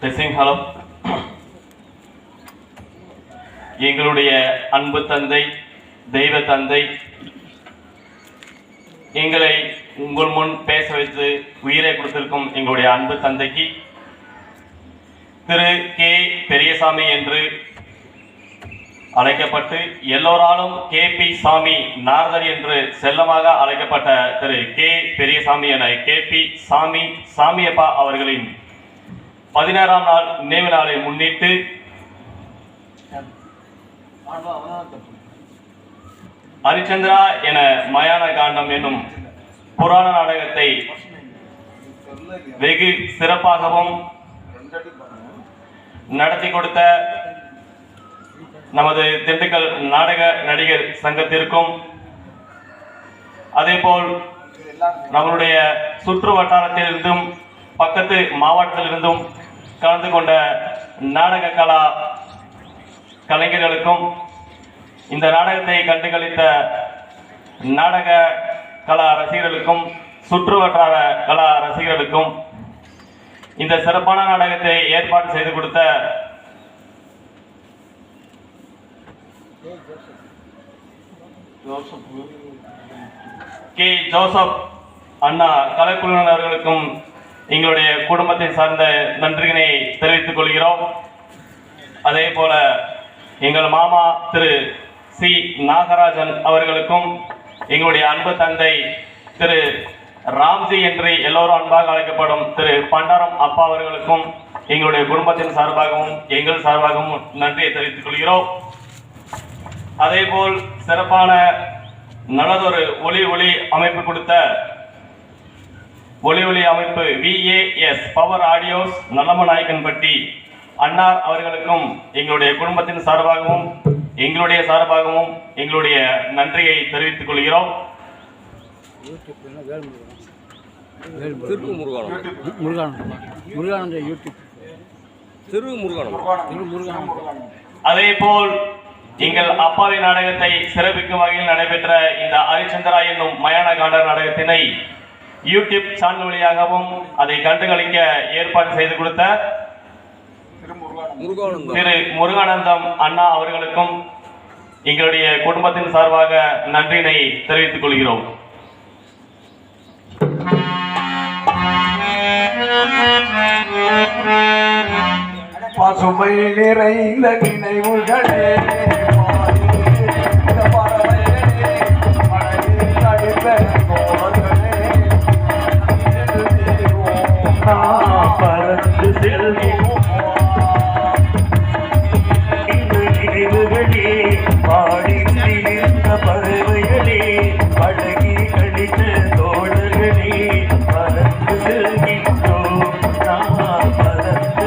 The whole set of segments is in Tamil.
டெஸ்டிங் ஹலோ எங்களுடைய அன்பு தந்தை தெய்வ தந்தை எங்களை உங்கள் முன் பேச வைத்து உயிரை கொடுத்திருக்கும் எங்களுடைய அன்பு தந்தைக்கு திரு கே பெரியசாமி என்று அழைக்கப்பட்டு எல்லோராலும் கே பி சாமி நாரதர் என்று செல்லமாக அழைக்கப்பட்ட திரு கே பெரியசாமி என கே பி சாமி சாமியப்பா அவர்களின் பதினாறாம் நாள் நினைவு நாளை முன்னிட்டு ஹரிச்சந்திரா என மயான காண்டம் என்னும் புராண நாடகத்தை வெகு சிறப்பாகவும் நடத்தி கொடுத்த நமது திண்டுக்கல் நாடக நடிகர் சங்கத்திற்கும் அதேபோல் நம்மளுடைய சுற்று வட்டாரத்திலிருந்தும் பக்கத்து மாவட்டத்திலிருந்தும் கலந்து கொண்ட நாடக கலா கலைஞர்களுக்கும் இந்த நாடகத்தை கண்டுகளித்த நாடக கலா ரசிகர்களுக்கும் சுற்று வட்டார கலா ரசிகர்களுக்கும் இந்த சிறப்பான நாடகத்தை ஏற்பாடு செய்து கொடுத்த கே. ஜோசப் அண்ணா கலைக்குழுவினர் அவர்களுக்கும் எங்களுடைய குடும்பத்தை சார்ந்த நன்றியினை தெரிவித்துக் கொள்கிறோம். அதே போல எங்கள் மாமா திரு சி. நாகராஜன் அவர்களுக்கும் எங்களுடைய அன்பு தந்தை திரு ராம்ஜி என்று எல்லோரும் அன்பாக அழைக்கப்படும் திரு பண்டாரம் அப்பா அவர்களுக்கும் எங்களுடைய குடும்பத்தின் சார்பாகவும் எங்கள் சார்பாகவும் நன்றியை தெரிவித்துக் கொள்கிறோம். அதேபோல் சிறப்பான நல்லதொரு ஒளி ஒளி அமைப்பு கொடுத்த ஒளி ஒளி அமைப்பு VAS power audios Nallama Nayakkanpatti அன்னார் அவர்களுக்கும் எங்களுடைய குடும்பத்தின் சார்பாகவும் எங்களுடைய சார்பாகவும் எங்களுடைய நன்றியை தெரிவித்துக் கொள்கிறோம். திரு முருகானம் எங்கள் அப்பாவி நாடகத்தை சிறப்பிக்கும் வகையில் நடைபெற்ற இந்த ஹரிச்சந்திரா என்னும் மயான காண்டர் நாடகத்தினை யூடியூப் சேனல் வழியாகவும் அதை கண்டுகளிக்க ஏற்பாடு செய்து கொடுத்த திரு முருகானந்தம் அண்ணா அவர்களுக்கும் எங்களுடைய குடும்பத்தின் சார்பாக நன்றினை தெரிவித்துக் கொள்கிறோம். சுமை நிறைந்த நினைவுகளே இந்த பறந்து செல்வோம். இந்த நினைவுகளே, பாடி பறவைகளே, கழித்த தோழர்களே, பறந்து செல்கின்றோம் பறந்து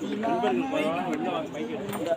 Bình bỏ nồi.